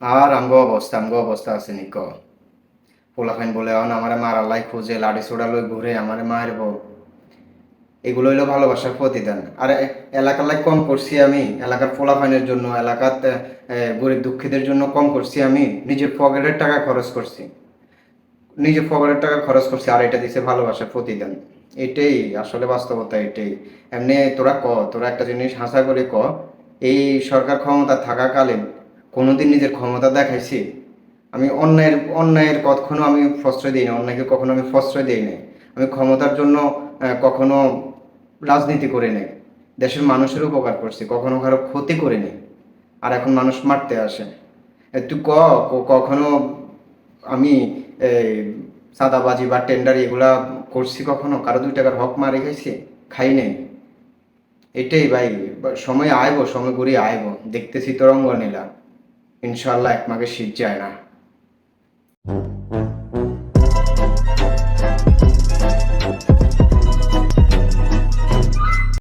আর আমগো অবস্থা আমগো অবস্থা আছে নিক। পোলাফাইন বলে অন আমারে মারালাই খোঁজে, লাড়ি ছোড়া লই ঘুরে আমারে মারব। এগুলো হইল ভালোবাসার প্রতিদান। আর এলাকার লাই কম করছি আমি, এলাকার পোলাফাইনের জন্য, এলাকার গরিব দুঃখীদের জন্য কম করছি আমি, নিজের পকেটের টাকা খরচ করছি। নিজের পকেটের টাকা খরচ করছি, আর এটা দিছে ভালোবাসার প্রতিদান। এটাই, আসলে বাস্তবতা এটাই। এমনি তোরা ক, তোরা একটা জিনিস হাসা করে ক, এই সরকার ক্ষমতা থাকাকালীন কোনোদিন নিজের ক্ষমতা দেখাইছি। আমি অন্যায়ের অন্যায়ের কখনো আমি প্রশ্রয় দিই না, অন্যায়কে কখনো আমি প্রশ্রয় দিই নাই। আমি ক্ষমতার জন্য কখনো রাজনীতি করে নেই। দেশের মানুষের উপকার করছি, কখনো কারও ক্ষতি করে নেই। আর এখন মানুষ মারতে আসে। তুই ক কখনো আমি সাদাবাজি বা টেন্ডার এগুলা করছি কখনো? কারও দুই টাকার হক মারি খাইছি? খাই নাই। এটাই ভাই সময় আইব, সময় ঘুরে আইব। দেখতেছি তরঙ্গ নিলা ইনশাল্লাহ একমাকে শীত যায় না।